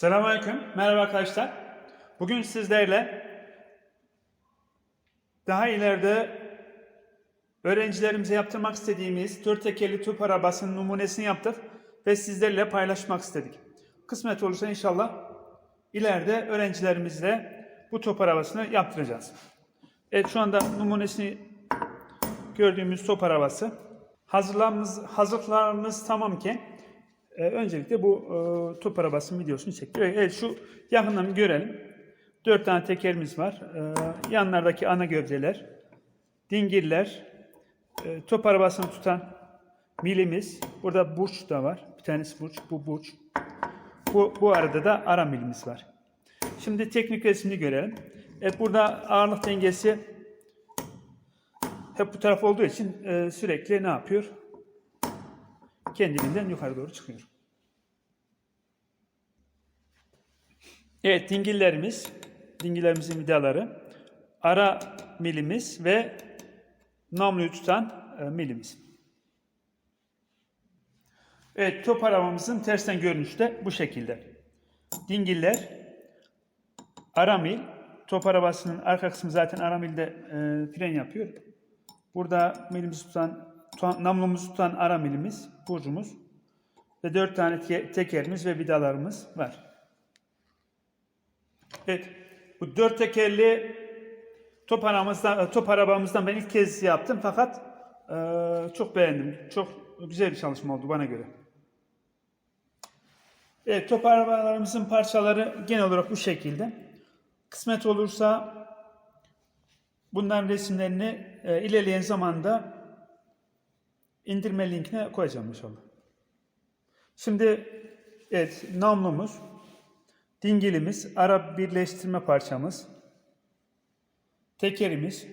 Selamünaleyküm. Merhaba arkadaşlar. Bugün sizlerle daha ileride öğrencilerimize yaptırmak istediğimiz dört tekerli tüp arabasının numunesini yaptık ve sizlerle paylaşmak istedik. Kısmet olursa inşallah ileride öğrencilerimizle bu top arabasını yaptıracağız. Evet şu anda numunesini gördüğümüz top arabası. Hazırlarımız, hazırlıklarımız tamamken e, öncelikle bu e, top arabasının videosunu çektik. Evet şu yakından görelim. Dört tane tekerimiz var. E, yanlardaki ana gövdeler, dingiller, e, top arabasını tutan milimiz. Burada burç da var. Bir tanesi burç, bu burç. Bu, bu arada da ara milimiz var. Şimdi teknik resmini görelim. Evet burada ağırlık dengesi hep bu taraf olduğu için e, sürekli ne yapıyor? Kendiliğinden yukarı doğru çıkıyor. Evet dingillerimiz, dingillerimizin vidaları, ara milimiz ve namluyu tutan e, milimiz. Evet top arabamızın tersten görünüşü de bu şekilde. Dingiller, ara mil, top arabasının arka kısmı zaten ara milde e, fren yapıyor. Burada milimizi tutan, tutan namlumuzu tutan ara milimiz, burcumuz ve dört tane te- tekerimiz ve vidalarımız var. Evet, bu dört tekerli top arabamızdan, top arabamızdan ben ilk kez yaptım fakat e, çok beğendim. Çok güzel bir çalışma oldu bana göre. Evet, top arabalarımızın parçaları genel olarak bu şekilde. Kısmet olursa bunların resimlerini e, ilerleyen zamanda indirme linkine koyacağım inşallah. Şimdi evet namlumuz, dingilimiz, ara birleştirme parçamız, tekerimiz,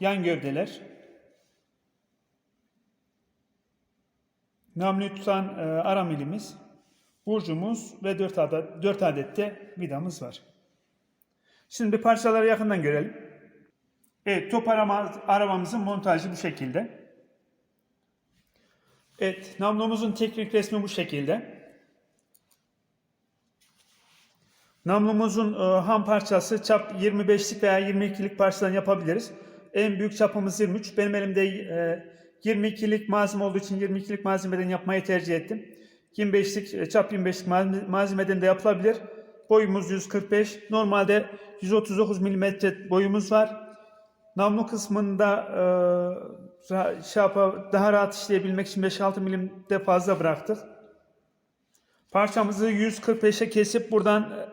yan gövdeler, namluyu tutan e, ara milimiz, burcumuz ve 4 adet, 4 adet de vidamız var. Şimdi parçaları yakından görelim. Evet, top arama, arabamızın montajı bu şekilde. Evet, namlumuzun teknik resmi bu şekilde. Namlumuzun e, ham parçası çap 25'lik veya 22'lik parçadan yapabiliriz. En büyük çapımız 23. Benim elimde e, 22'lik malzeme olduğu için 22'lik malzemeden yapmayı tercih ettim. 25'lik e, çap 25'lik malzeme- malzemeden de yapılabilir. Boyumuz 145. Normalde 139 mm boyumuz var. Namlu kısmında e, şey yapa- daha rahat işleyebilmek için 5-6 milimde fazla bıraktık. Parçamızı 145'e kesip buradan e,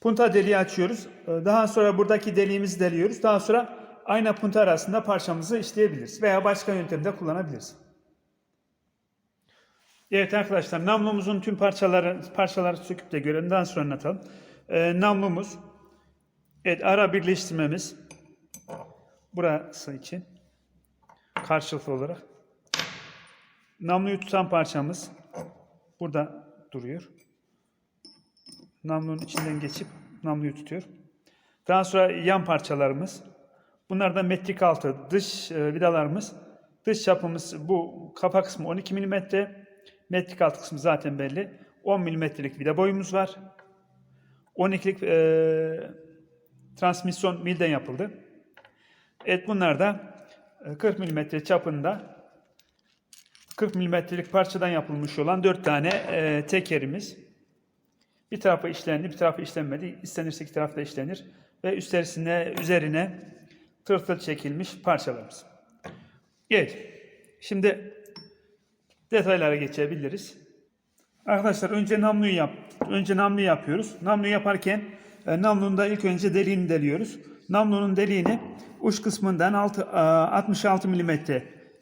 punta deliği açıyoruz. E, Daha sonra buradaki deliğimizi deliyoruz. Daha sonra ayna punta arasında parçamızı işleyebiliriz. Veya başka yöntemde kullanabiliriz. Evet arkadaşlar namlumuzun tüm parçaları parçaları söküp de. Daha sonra anlatalım. Ee, namlumuz evet ara birleştirmemiz burası için karşılıklı olarak namluyu tutan parçamız burada duruyor. Namlunun içinden geçip namluyu tutuyor. Daha sonra yan parçalarımız. Bunlar da metrik altı dış e, vidalarımız. Dış çapımız bu kafa kısmı 12 mm. Metrik altı kısmı zaten belli. 10 mm'lik vida boyumuz var. 12'lik e, transmisyon milden yapıldı. Evet bunlar da e, 40 mm çapında 40 mm'lik parçadan yapılmış olan 4 tane e, tekerimiz. Bir tarafı işlendi, bir tarafı işlenmedi. İstenirse iki tarafta işlenir. Ve üstlerine, üzerine tırtıl çekilmiş parçalarımız. Evet. Şimdi detaylara geçebiliriz. Arkadaşlar önce namluyu yap. Önce namluyu yapıyoruz. Namluyu yaparken e, namlunun ilk önce deliğini deliyoruz. Namlunun deliğini uç kısmından altı, e, 66 mm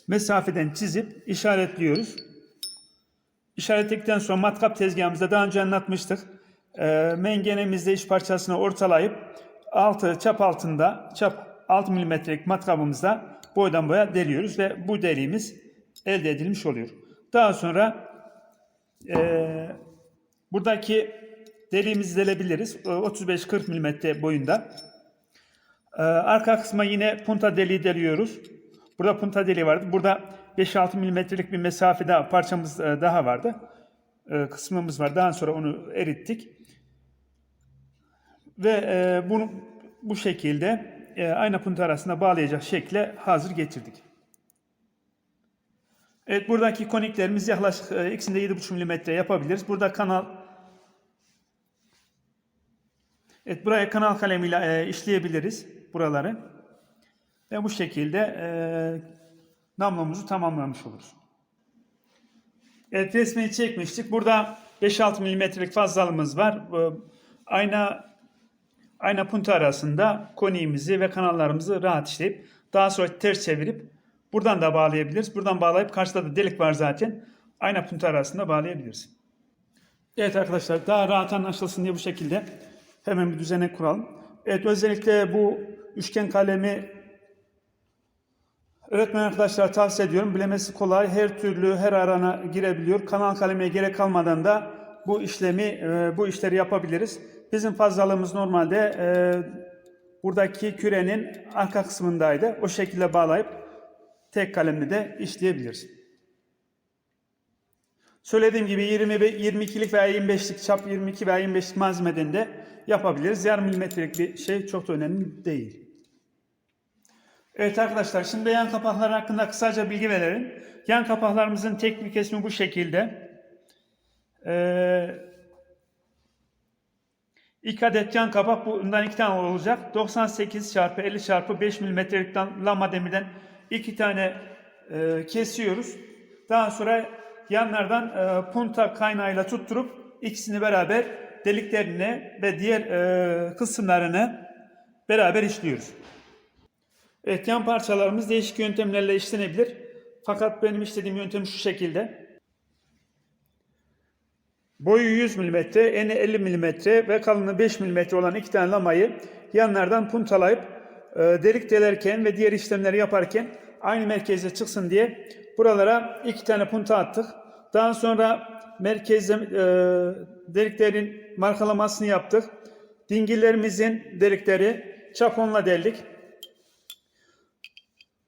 mesafeden çizip işaretliyoruz. İşaretledikten sonra matkap tezgahımızda daha önce anlatmıştık. E, mengenemizde iç parçasını ortalayıp altı çap altında çap 6 milimetrelik matkabımızda boydan boya deliyoruz ve bu deliğimiz elde edilmiş oluyor. Daha sonra e, buradaki deliğimizi delebiliriz. E, 35-40 milimetre boyunda. E, arka kısma yine punta deliği deliyoruz. Burada punta deliği vardı. Burada 5-6 milimetrelik bir mesafe daha parçamız e, daha vardı. E, kısmımız var. Daha sonra onu erittik. Ve e, bunu bu şekilde e, ayna punta arasında bağlayacak şekle hazır getirdik. Evet buradaki koniklerimiz yaklaşık ikisinde 7,5 mm yapabiliriz. Burada kanal Evet buraya kanal kalemiyle e, işleyebiliriz buraları. Ve bu şekilde e, namlumuzu tamamlamış oluruz. Evet resmini çekmiştik. Burada 5-6 milimetrelik fazlalığımız var. Ayna ayna punta arasında koniğimizi ve kanallarımızı rahat işleyip daha sonra ters çevirip buradan da bağlayabiliriz. Buradan bağlayıp karşıda da delik var zaten. Ayna punta arasında bağlayabiliriz. Evet arkadaşlar daha rahat anlaşılsın diye bu şekilde hemen bir düzene kuralım. Evet özellikle bu üçgen kalemi öğretmen arkadaşlar tavsiye ediyorum. Bilemesi kolay. Her türlü her arana girebiliyor. Kanal kalemine gerek kalmadan da bu işlemi e, bu işleri yapabiliriz. Bizim fazlalığımız normalde e, buradaki kürenin arka kısmındaydı. O şekilde bağlayıp tek kalemle de işleyebiliriz. Söylediğim gibi 20, 22'lik veya 25'lik çap 22 veya 25'lik malzemeden de yapabiliriz. Yarım milimetrelik bir şey çok da önemli değil. Evet arkadaşlar şimdi yan kapaklar hakkında kısaca bilgi verelim. Yan kapaklarımızın teknik kesimi bu şekilde. Ee, İlk adet yan kapak bundan iki tane olacak. 98 çarpı 50 çarpı 5 milimetrelik lama demirden iki tane e, kesiyoruz. Daha sonra yanlardan e, punta kaynağıyla tutturup ikisini beraber deliklerine ve diğer e, kısımlarını beraber işliyoruz. Evet yan parçalarımız değişik yöntemlerle işlenebilir. Fakat benim işlediğim yöntem şu şekilde. Boyu 100 mm, eni 50 mm ve kalınlığı 5 mm olan iki tane lamayı yanlardan puntalayıp e, delik delerken ve diğer işlemleri yaparken aynı merkeze çıksın diye buralara iki tane punta attık. Daha sonra merkezde e, deliklerin markalamasını yaptık. Dingillerimizin delikleri çaponla deldik.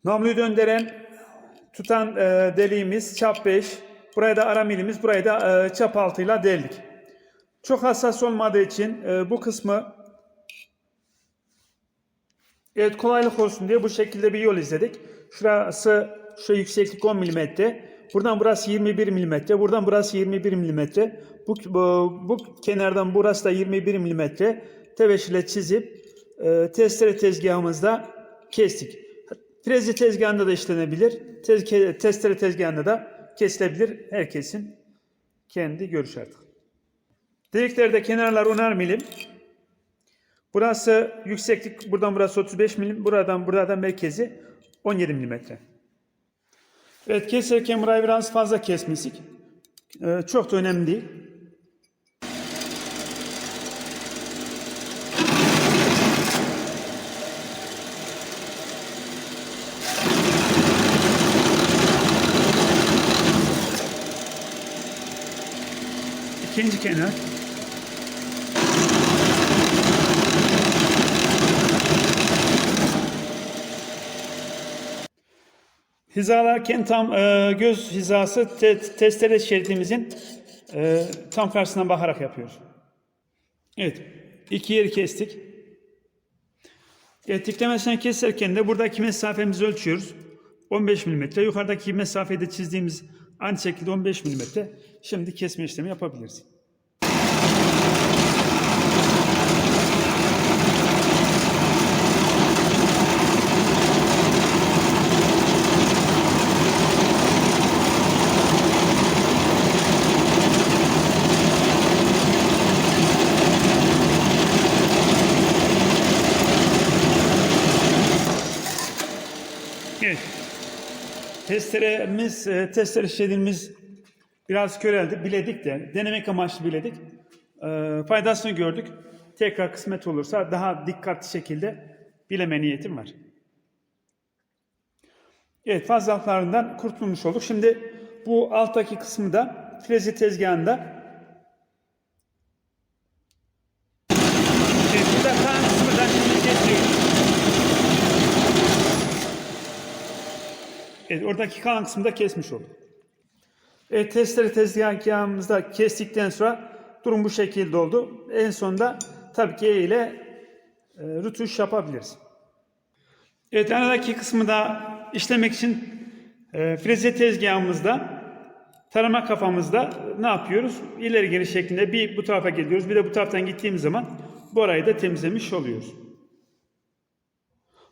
Namluyu döndüren tutan e, deliğimiz çap 5. Buraya da ara milimiz, burayı da e, çap altıyla deldik. Çok hassas olmadığı için e, bu kısmı evet kolaylık olsun diye bu şekilde bir yol izledik. Şurası şu yükseklik 10 mm. Buradan burası 21 mm. Buradan burası 21 mm. Bu, bu, bu kenardan burası da 21 mm. Tebeşirle çizip e, testere tezgahımızda kestik. Frezi tezgahında da işlenebilir. Tez, testere tezgahında da kesilebilir. Herkesin kendi görüş artık. Deliklerde kenarlar 10'ar milim. Burası yükseklik, buradan burası 35 milim, buradan buradan merkezi 17 milimetre. Evet keserken burayı biraz fazla kesmiştik. Ee, çok da önemli değil. İkinci kenar. Hizalarken tam e, göz hizası te, testere şeridimizin e, tam karşısından bakarak yapıyoruz. Evet. iki yeri kestik. Evet, keserken de buradaki mesafemizi ölçüyoruz. 15 mm. Yukarıdaki mesafeyi de çizdiğimiz aynı şekilde 15 mm. Şimdi kesme işlemi yapabiliriz. Evet. Testeremiz, e, testere şeridimiz biraz köreldi. Biledik de, denemek amaçlı biledik. E, faydasını gördük. Tekrar kısmet olursa daha dikkatli şekilde bileme niyetim var. Evet fazlalıklarından kurtulmuş olduk. Şimdi bu alttaki kısmı da frezi tezgahında şimdi kesiyoruz. Evet, oradaki kalan kısmı da kesmiş olduk. Evet, testere tezgahımızda kestikten sonra durum bu şekilde oldu. En sonunda tabii ki E ile e, rütuş yapabiliriz. Evet, aradaki kısmı da işlemek için e, freze tezgahımızda tarama kafamızda ne yapıyoruz? İleri geri şeklinde bir bu tarafa geliyoruz. Bir de bu taraftan gittiğimiz zaman bu arayı da temizlemiş oluyoruz.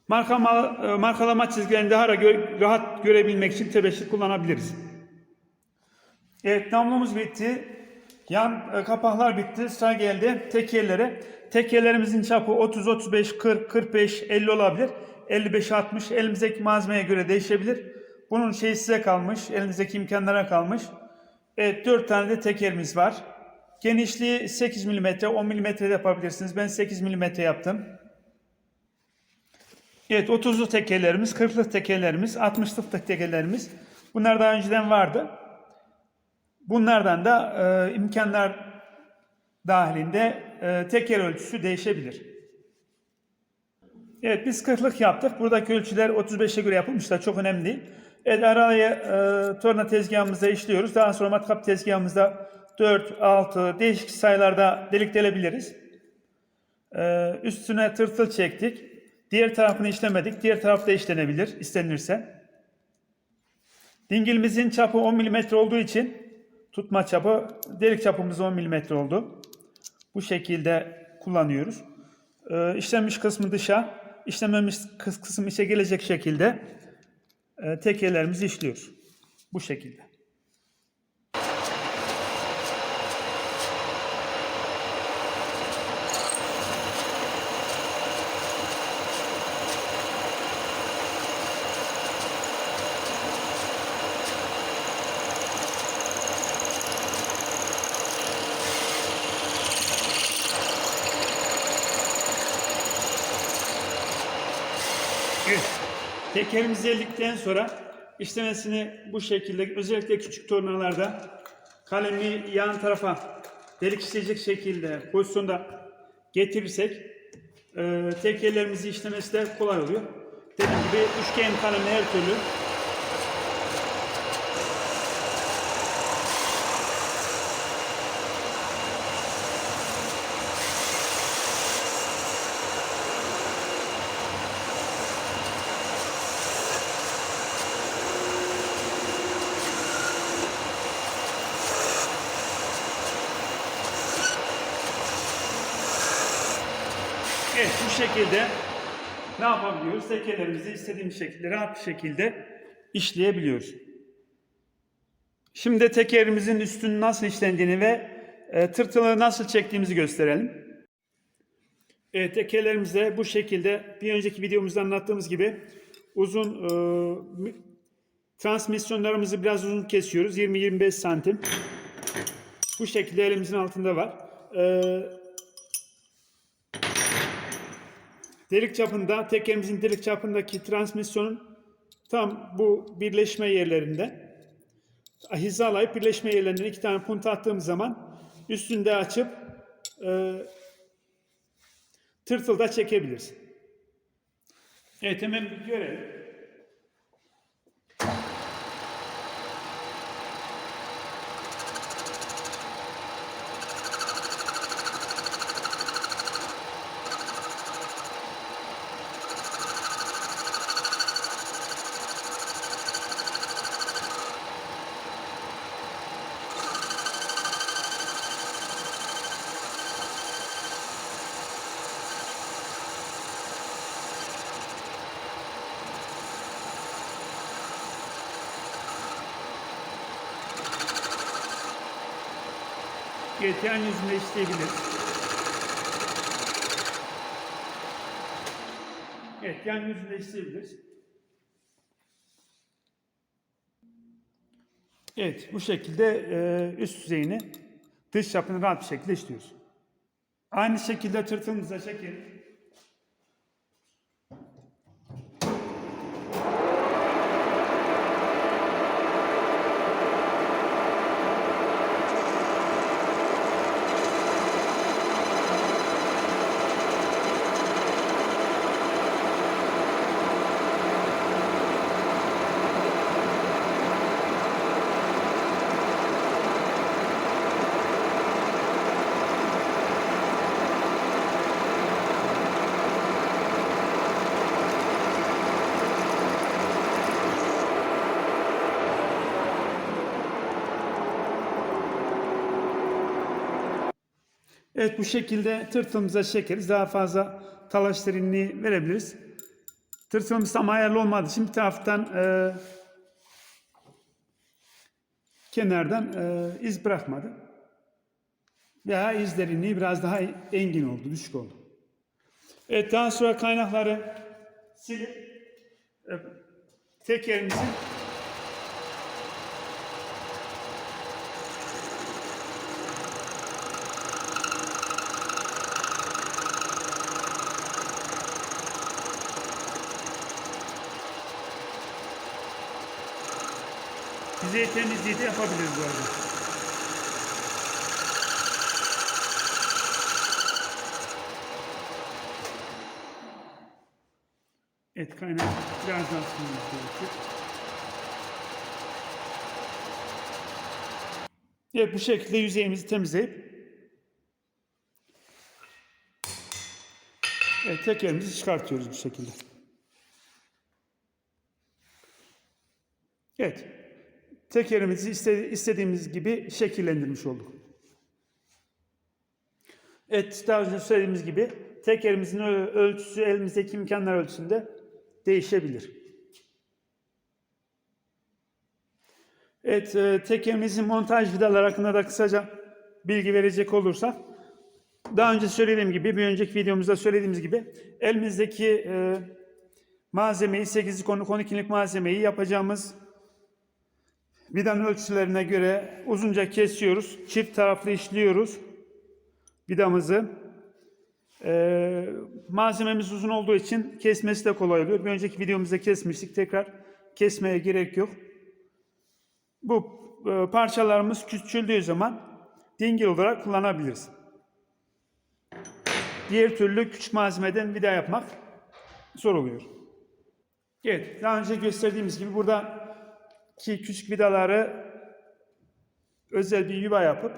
Markama, e, markalama çizgilerini daha ra- rahat görebilmek için tebeşir kullanabiliriz. Evet namlumuz bitti. Yan e, kapaklar bitti. Sıra geldi tekerlere. Tekerlerimizin çapı 30, 35, 40, 45, 50 olabilir. 55, 60 elimizdeki malzemeye göre değişebilir. Bunun şey size kalmış. Elinizdeki imkanlara kalmış. Evet 4 tane de tekerimiz var. Genişliği 8 mm, 10 mm de yapabilirsiniz. Ben 8 mm yaptım. Evet 30'lu tekerlerimiz, 40'lık tekerlerimiz, 60'lık tekerlerimiz. Bunlar daha önceden vardı. Bunlardan da e, imkanlar dahilinde e, teker ölçüsü değişebilir. Evet biz 40'lık yaptık. Buradaki ölçüler 35'e göre yapılmışlar. Çok önemli değil. Evet araya e, torna tezgahımızda işliyoruz. Daha sonra matkap tezgahımızda 4, 6 değişik sayılarda delik delebiliriz. E, üstüne tırtıl çektik. Diğer tarafını işlemedik. Diğer taraf da işlenebilir istenirse. Dingilimizin çapı 10 mm olduğu için tutma çapı delik çapımız 10 mm oldu. Bu şekilde kullanıyoruz. Ee, işlenmiş kısmı dışa, işlememiş kıs- kısım içe gelecek şekilde e, tekerlerimizi işliyoruz. Bu şekilde. Evet. Tekerimizi eldikten sonra işlemesini bu şekilde özellikle küçük tornalarda kalemi yan tarafa delik işleyecek şekilde pozisyonda getirirsek e, tekerlerimizi işlemesi de kolay oluyor. Dediğim gibi üçgen kalemle her türlü Evet bu şekilde ne yapabiliyoruz? Tekerlerimizi istediğimiz şekilde rahat bir şekilde işleyebiliyoruz. Şimdi tekerimizin üstünün nasıl işlendiğini ve e, tırtılı nasıl çektiğimizi gösterelim. Evet tekerlerimize bu şekilde bir önceki videomuzda anlattığımız gibi uzun e, mi- transmisyonlarımızı biraz uzun kesiyoruz. 20-25 santim. Bu şekilde elimizin altında var. E, Delik çapında, tekerimizin delik çapındaki transmisyonun tam bu birleşme yerlerinde hizalayıp birleşme yerlerinden iki tane punta attığımız zaman üstünde açıp e, tırtılda çekebiliriz. Evet hemen görelim. Yan yüzünde işleyebiliriz. Evet yan yüzünde işleyebiliriz. Evet bu şekilde e, üst yüzeyini dış çapını rahat bir şekilde işliyoruz. Aynı şekilde tırtılımıza çekelim. Evet bu şekilde tırtılımıza çekeriz. Daha fazla talaş derinliği verebiliriz. Tırtılımız tam ayarlı olmadığı için bir taraftan e, kenardan e, iz bırakmadı. Veya iz derinliği biraz daha engin oldu, düşük oldu. Evet daha sonra kaynakları silip e, tekerimizin yüzey temizliği de yapabiliriz bu arada. Et kaynağı biraz daha sürmemiz gerekir. Evet bu şekilde yüzeyimizi temizleyip evet, tekerimizi çıkartıyoruz bu şekilde. Evet. Tekerimizi iste- istediğimiz gibi şekillendirmiş olduk. Evet, daha önce söylediğimiz gibi tekerimizin ölçüsü elimizdeki imkanlar ölçüsünde değişebilir. Evet, e, tekerimizin montaj vidaları hakkında da kısaca bilgi verecek olursak, daha önce söylediğim gibi, bir önceki videomuzda söylediğimiz gibi elimizdeki e, malzemeyi, 8'lik 12'lik malzemeyi yapacağımız Vidanın ölçülerine göre uzunca kesiyoruz. Çift taraflı işliyoruz vidamızı. Ee, malzememiz uzun olduğu için kesmesi de kolay oluyor. Bir önceki videomuzda kesmiştik. Tekrar kesmeye gerek yok. Bu e, parçalarımız küçüldüğü zaman dingil olarak kullanabiliriz. Diğer türlü küçük malzemeden vida yapmak zor oluyor. Evet, daha önce gösterdiğimiz gibi burada ki küçük vidaları özel bir yuva yapıp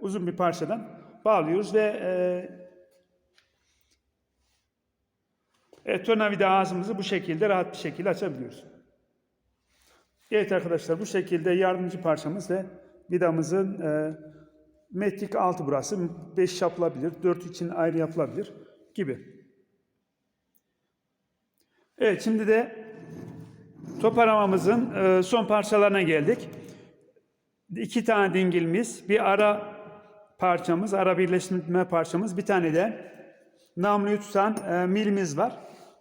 uzun bir parçadan bağlıyoruz ve e, evet, tornavida ağzımızı bu şekilde rahat bir şekilde açabiliyoruz. Evet arkadaşlar bu şekilde yardımcı parçamız ve vidamızın e, metrik altı burası 5 yapılabilir, 4 için ayrı yapılabilir gibi. Evet şimdi de Top aramamızın e, son parçalarına geldik. İki tane dingilimiz, bir ara parçamız, ara birleştirme parçamız, bir tane de namluyu tutan e, milimiz var.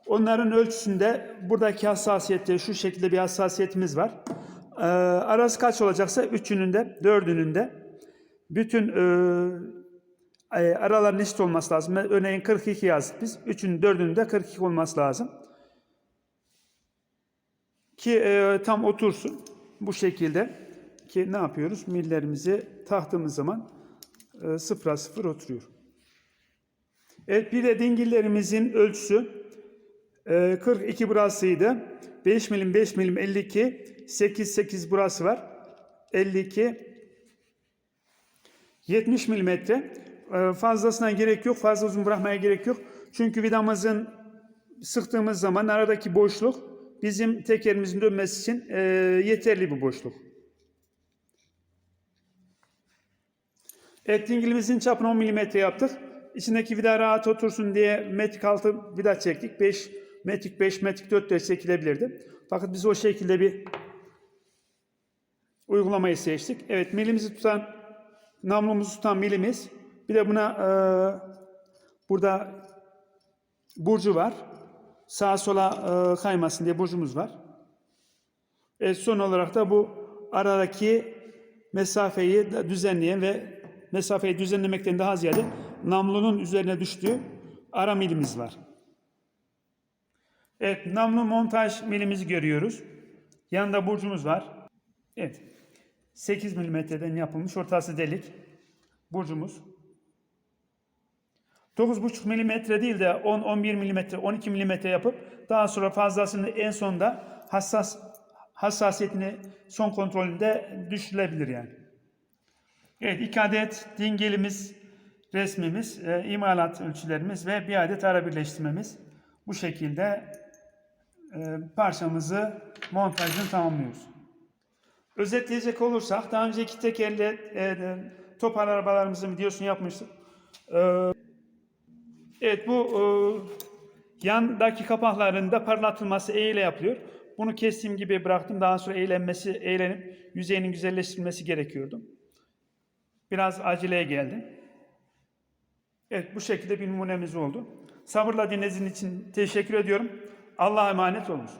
Onların ölçüsünde buradaki hassasiyette şu şekilde bir hassasiyetimiz var. E, arası kaç olacaksa üçünün de dördünün de bütün araların eşit olması lazım. Örneğin 42 yazdık biz. Üçünün dördünün de 42 olması lazım ki e, tam otursun bu şekilde ki ne yapıyoruz? Millerimizi taktığımız zaman e, sıfıra sıfır oturuyor. Evet bir de dingillerimizin ölçüsü e, 42 burasıydı. 5 milim 5 milim 52 8 8 burası var. 52 70 milimetre. E, fazlasına gerek yok. Fazla uzun bırakmaya gerek yok. Çünkü vidamızın sıktığımız zaman aradaki boşluk bizim tekerimizin dönmesi için e, yeterli bir boşluk. Evet dingilimizin çapını 10 mm yaptık. İçindeki vida rahat otursun diye metrik altı vida çektik. 5, metrik 5, metrik 4 de çekilebilirdi. Fakat biz o şekilde bir uygulamayı seçtik. Evet milimizi tutan, namlumuzu tutan milimiz. Bir de buna e, burada burcu var sağa sola e, kaymasın diye burcumuz var. E, son olarak da bu aradaki mesafeyi düzenleyen ve mesafeyi düzenlemekten daha ziyade namlunun üzerine düştüğü ara milimiz var. Evet, namlu montaj milimizi görüyoruz. Yanında burcumuz var. Evet, 8 milimetreden yapılmış ortası delik burcumuz. 9,5 milimetre değil de 10-11 milimetre, 12 milimetre yapıp daha sonra fazlasını en sonda hassas hassasiyetini son kontrolünde düşürülebilir yani. Evet iki adet dingilimiz, resmimiz, e, imalat ölçülerimiz ve bir adet ara birleştirmemiz. Bu şekilde e, parçamızı montajını tamamlıyoruz. Özetleyecek olursak daha önceki tekerle e, top arabalarımızın videosunu yapmıştık. Ee, evet bu e, yandaki kapaklarında parlatılması eğile yapılıyor. Bunu kestiğim gibi bıraktım. Daha sonra eğlenmesi, eğlenip yüzeyinin güzelleştirilmesi gerekiyordu. Biraz aceleye geldim. Evet bu şekilde bir numunemiz oldu. Sabırla dinlediğiniz için teşekkür ediyorum. Allah'a emanet olunuz.